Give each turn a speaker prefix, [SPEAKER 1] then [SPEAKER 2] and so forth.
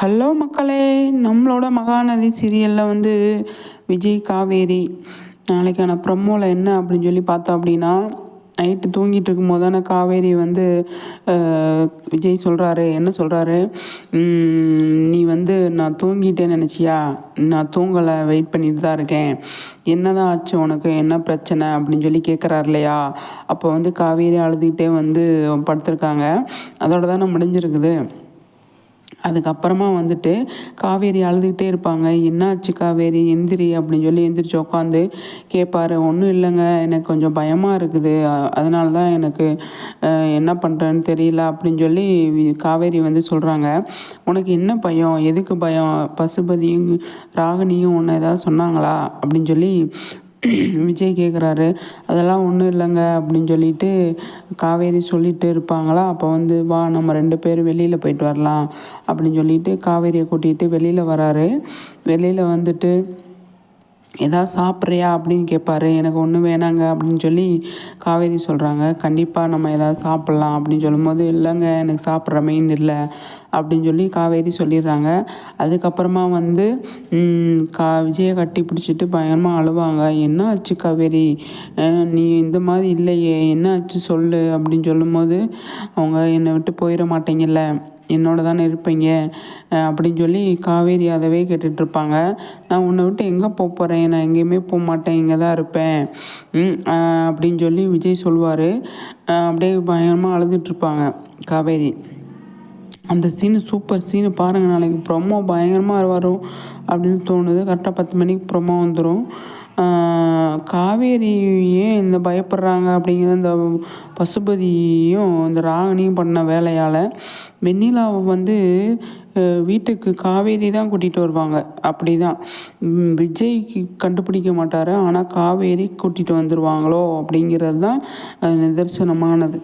[SPEAKER 1] Hello மக்களே நம்மளோட மகாநதி சீரியலில் வந்து விஜய் காவேரி நாளைக்கான ப்ரொமோவில் என்ன அப்படின்னு சொல்லி பார்த்தோம் அப்படின்னா நைட்டு தூங்கிட்டு இருக்கும்போது தானே காவேரி வந்து விஜய் சொல்கிறாரு என்ன சொல்கிறாரு நீ வந்து நான் தூங்கிட்டேன்னு நினச்சியா? நான் தூங்கலை வெயிட் பண்ணிட்டு தான் இருக்கேன். என்ன தான் ஆச்சு உனக்கு? என்ன பிரச்சனை? அப்படின்னு சொல்லி கேட்குறாரு இல்லையா? அப்போ வந்து காவேரி அழுதுகிட்டே வந்து படுத்திருக்காங்க. அதோட தானே முடிஞ்சிருக்குது. அதுக்கப்புறமா வந்துட்டு காவேரி அழுதுகிட்டே இருப்பாங்க. என்னாச்சு காவேரி? எந்திரி அப்படின்னு சொல்லி எந்திரிச்சு உட்காந்து கேட்பாரு ஒன்றும் இல்லைங்க. எனக்கு கொஞ்சம் பயமாக இருக்குது. அதனால தான் எனக்கு என்ன பண்ணுறேன்னு தெரியல அப்படின்னு சொல்லி காவேரி வந்து சொல்கிறாங்க உனக்கு என்ன பயம்? எதுக்கு பயம்? பசுபதியும் ராகினியும் ஒன்று ஏதாவது சொன்னாங்களா? அப்படின்னு சொல்லி விஜய் கேட்குறாரு அதெல்லாம் ஒன்றும் இல்லைங்க அப்படின்னு சொல்லிட்டு காவேரி சொல்லிட்டு இருப்பாங்களா அப்போ வந்து வா நம்ம ரெண்டு பேரும் வெளியில் போயிட்டு வரலாம் அப்படின்னு சொல்லிட்டு காவேரியை கூட்டிகிட்டு வெளியில் வராரு. வெளியில் வந்துட்டு எதாவது சாப்பிட்றியா அப்படின்னு கேட்பாரு. எனக்கு ஒன்றும் வேணாங்க அப்படின்னு சொல்லி காவேரி சொல்கிறாங்க கண்டிப்பாக நம்ம எதாவது சாப்பிட்லாம் அப்படின்னு சொல்லும்போது இல்லைங்க எனக்கு சாப்பிட்ற மெயின் இல்லை அப்படின்னு சொல்லி காவேரி சொல்லிடுறாங்க. அதுக்கப்புறமா வந்து கா விஜயை கட்டி பிடிச்சிட்டு பயங்கரமாக அழுவாங்க. என்ன ஆச்சு காவேரி? நீ இந்த மாதிரி இல்லையே. என்ன ஆச்சு சொல்லு அப்படின்னு சொல்லும்போது அவங்க என்னை விட்டு போயிட மாட்டேங்கல்ல. என்னோட தானே இருப்பீங்க அப்படின்னு சொல்லி காவேரி அதவே கேட்டுட்ருப்பாங்க. நான் உன்னை விட்டு எங்கே போக போகிறேன் நான் எங்கேயுமே போக மாட்டேன் இங்கே தான் இருப்பேன் அப்படின்னு சொல்லி விஜய் சொல்லுவார். அப்படியே பயங்கரமாக அழுதுட்ருப்பாங்க காவேரி. அந்த சீனு சூப்பர் சீனு பாருங்கள் நாளைக்கு ப்ரொமோ பயங்கரமாக வரும் அப்படின்னு தோணுது. கரெக்டாக பத்து மணிக்கு ப்ரொமோ வந்துடும் காவேரியே இந்த பயப்படுறாங்க அப்படிங்கிற இந்த பசுபதியும் இந்த ராகினியும் பண்ண வேலையால் வெண்ணிலாவை வந்து வீட்டுக்கு காவேரி தான் கூட்டிகிட்டு வருவாங்க. அப்படி தான் விஜய்க்கு கண்டுபிடிக்க மாட்டார். ஆனால் காவேரி கூட்டிகிட்டு வந்துடுவாங்களோ அப்படிங்கிறது தான் நிதர்சனமானது.